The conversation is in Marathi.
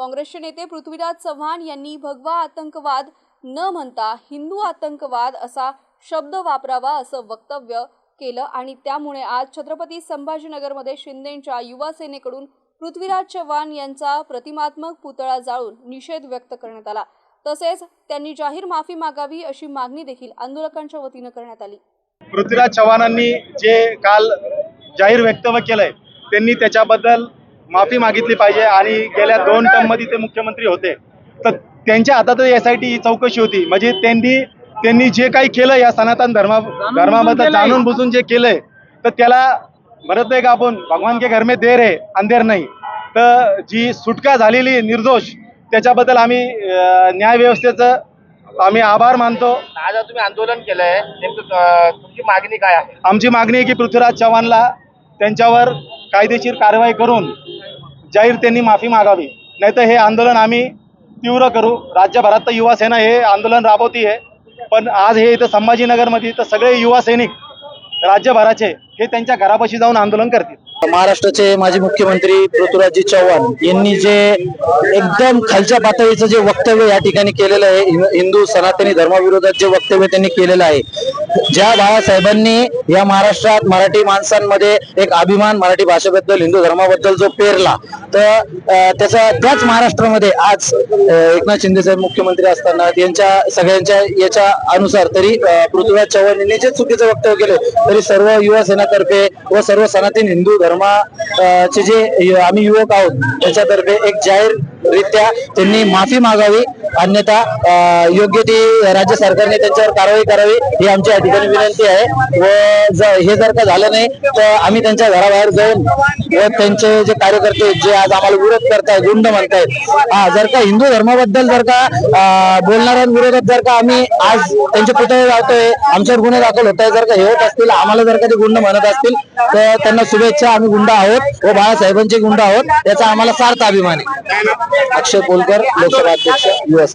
काँग्रेसचे नेते पृथ्वीराज चव्हाण यांनी भगवा आतंकवाद न म्हणता हिंदू आतंकवाद असा शब्द वापरावा असं वक्तव्य केलं आणि त्यामुळे आज छत्रपती संभाजीनगरमध्ये शिंदेंच्या युवा सेनेकडून पृथ्वीराज चव्हाण यांचा प्रतिमात्मक पुतळा जाळून निषेध व्यक्त करण्यात आला. तसेच त्यांनी जाहीर माफी मागावी अशी मागणी देखील आंदोलकांच्या वतीनं करण्यात आली. पृथ्वीराज चव्हाणांनी जे काल जाहीर वक्तव्य केलंय त्यांनी त्याच्याबद्दल माफी मागितली पाहिजे आणि गेल्या दोन टर्ममध्ये ते मुख्यमंत्री होते. तर त्यांच्या हातात एस आय टी चौकशी होती. म्हणजे त्यांनी त्यांनी जे काही केलं या सनातन धर्मा धर्माबद्दल जाणून बुजून जे केलंय तर त्याला म्हणत नाही का आपण? भगवान के घर में देर आहे अंधेर नाही. तर जी सुटका झालेली निर्दोष त्याच्याबद्दल आम्ही अं, न्याय व्यवस्थेचं आम्ही आभार मानतो. आज तुम्ही आंदोलन केलंय. नेमकं तुमची मागणी काय आहे? आमची मागणी आहे की पृथ्वीराज चव्हाणला त्यांच्यावर कायदेशीर कारवाई करून जाहीर त्यांनी माफी मागावी. नाहीतर हे आंदोलन आम्ही तीव्र करू. राज्यभरात तर युवा सेना हे आंदोलन राबवती आहे. पण आज हे इथं संभाजीनगरमध्ये तर सगळे युवा सैनिक राज्यभराचे हे त्यांच्या घरापाशी जाऊन आंदोलन करतील. महाराष्ट्राचे माजी मुख्यमंत्री पृथ्वीराजजी चव्हाण यांनी जे एकदम खालच्या पातळीचं जे वक्तव्य या ठिकाणी केलेलं आहे हिंदू सनातनी धर्माविरोधात जे वक्तव्य त्यांनी केलेलं आहे ज्या बाळासाहेबांनी या महाराष्ट्रात मराठी माणसांमध्ये एक अभिमान मराठी भाषेबद्दल हिंदू धर्माबद्दल जो पेरला तर त्याचा त्याच महाराष्ट्रामध्ये आज एकनाथ शिंदे साहेब मुख्यमंत्री असताना यांच्या सगळ्यांच्या याच्या अनुसार तरी पृथ्वीराज चव्हाण यांनी जे चुकीचं वक्तव्य केलं तरी सर्व युवा सेनातर्फे व सर्व सनातन हिंदू धर्मा चे जे आम्ही युवक आहोत त्याच्यातर्फे एक जाहीर रित्या त्यांनी माफी मागावी. अन्यथा योग्य ती राज्य सरकारने त्यांच्यावर कारवाई करावी ही आमची या ठिकाणी विनंती आहे. व हे जर का झालं नाही तर आम्ही त्यांच्या घराबाहेर जाऊन व त्यांचे जे कार्यकर्ते जे आज आम्हाला विरोध करतायत गुंड म्हणतायत हा जर का हिंदू धर्माबद्दल जर का बोलणाऱ्यांविरोधात जर का आम्ही आज त्यांचे पुतळे लावतोय आमच्यावर गुन्हे दाखल होत आहे जर का हे होत असतील आम्हाला जर का ते गुंड म्हणत असतील तर त्यांना शुभेच्छा. आम्ही गुंड आहोत. व बाळासाहेबांचे गुंड आहोत. याचा आम्हाला सार्थ अभिमान आहे. अक्षय कोलकर लोकसभा अध्यक्ष युवा